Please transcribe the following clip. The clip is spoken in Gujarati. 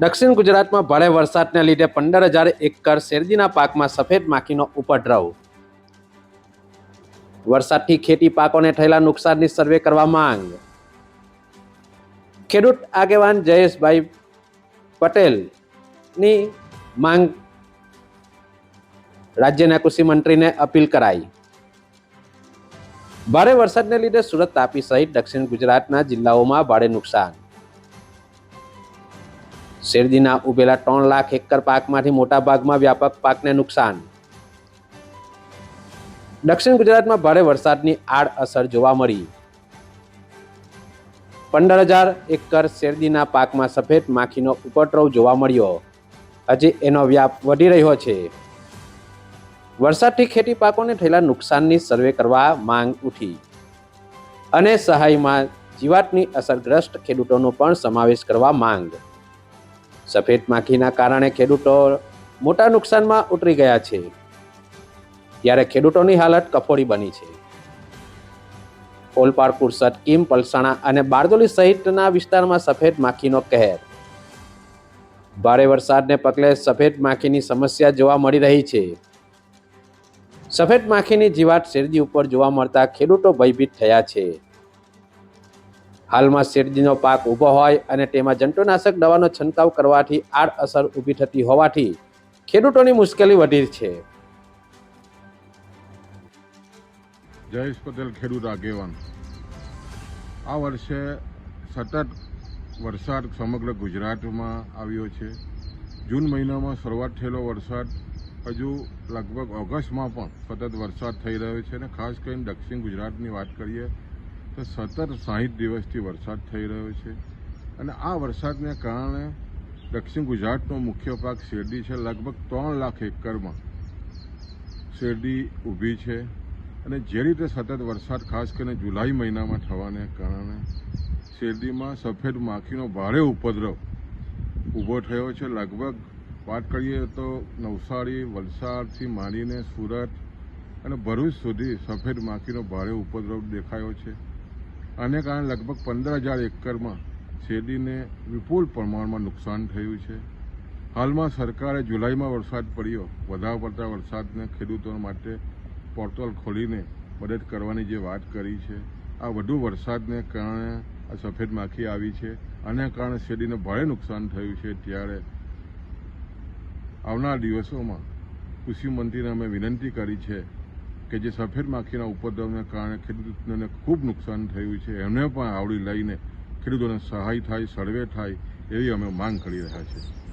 દક્ષિણ ગુજરાતમાં ભારે વરસાદને લીધે પંદર હજાર એકર શેરડીના પાકમાં સફેદ માખીનો ઉપદ્રવ. વરસાદથી ખેતી પાકોને થયેલા નુકસાનની સર્વે કરવા માંગ. ખેડૂત આગેવાન જયેશભાઈ પટેલની માંગ રાજ્યના કૃષિ મંત્રીને અપીલ કરાઈ. ભારે વરસાદને લીધે સુરત તાપી સહિત દક્ષિણ ગુજરાતના જિલ્લાઓમાં ભારે નુકસાન. શેરડીના ઉભેલા ત્રણ લાખ એકર પાકમાંથી મોટા ભાગમાં વ્યાપક પાકને નુકસાન. દક્ષિણ ગુજરાતમાં ભારે વરસાદની આડ અસર જોવા મળી. પંદર હજાર એકર શેરડીના પાકમાં સફેદ માખીનો ઉપદ્રવ જોવા મળ્યો. હજી એનો વ્યાપ વધી રહ્યો છે. વરસાદથી ખેતી પાકોને થયેલા નુકસાનની સર્વે કરવા માંગ ઉઠી. અને સહાયમાં જીવાતની અસરગ્રસ્ત ખેડૂતોનો પણ સમાવેશ કરવા માંગ. સફેદ માખીના કારણે ખેડૂતો મોટા નુકસાનમાં ઉતરી ગયા છે. ત્યારે ખેડૂતોની હાલત કફોડી બની છે. ઓલપાડ પુરસદ કીમ, પલસાણા અને બારદોલી સહિતના વિસ્તારમાં સફેદ માખીનો કહેર. ભારે વરસાદને પગલે સફેદ માખીની સમસ્યા જોવા મળી રહી છે. સફેદ માખીની જીવાત શેરડી ઉપર જોવા મળતા ખેડૂતો ભયભીત થયા છે. હાલમાં શેરડીનો પાક ઊભો હોય અને તેમાં જંતુનાશક દવાનો છંટકાવ કરવાથી આડઅસર ઊભી થતી હોવાથી ખેડૂતોની મુશ્કેલી વધી છે. જયેશ પટેલ, ખેડૂત આગેવાન. આ વર્ષે સતત વરસાદ સમગ્ર ગુજરાતમાં આવ્યો છે. જૂન મહિનામાં શરૂઆત થયેલો વરસાદ હજુ લગભગ ઓગસ્ટમાં પણ સતત વરસાદ થઈ રહ્યો છે અને ખાસ કરીને દક્ષિણ ગુજરાતની વાત કરીએ તો સતત સાહીઠ દિવસથી વરસાદ થઈ રહ્યો છે. અને આ વરસાદને કારણે દક્ષિણ ગુજરાતનો મુખ્ય પાક શેરડી છે. લગભગ ત્રણ લાખ એકરમાં શેરડી ઊભી છે. અને જે રીતે સતત વરસાદ, ખાસ કરીને જુલાઈ મહિનામાં થવાને કારણે શેરડીમાં સફેદ માખીનો ભારે ઉપદ્રવ ઊભો થયો છે. લગભગ વાત કરીએ તો નવસારી, વલસાડથી માંડીને સુરત અને ભરૂચ સુધી સફેદ માખીનો ભારે ઉપદ્રવ દેખાયો છે. આને કારણે લગભગ પંદર હજાર એકરમાં શેરડીને વિપુલ પ્રમાણમાં નુકસાન થયું છે. હાલમાં સરકારે જુલાઈમાં વરસાદ પડ્યો. વધારે પડતા વરસાદને ખેડૂતો માટે પોર્ટલ ખોલીને મદદ કરવાની જે વાત કરી છે, આ વધુ વરસાદને કારણે આ સફેદ માખી આવી છે. આને કારણે શેરડીને ભારે નુકસાન થયું છે. ત્યારે આવનાર દિવસોમાં કૃષિ મંત્રીને અમે વિનંતી કરી છે કે જે સફેદ માખીના ઉપદ્રવને કારણે ખેડૂતોને ખૂબ નુકસાન થયું છે, એમને પણ આવડી લઈને ખેડૂતોને સહાય થાય, સર્વે થાય, એવી અમે માંગ કરી રહ્યા છીએ.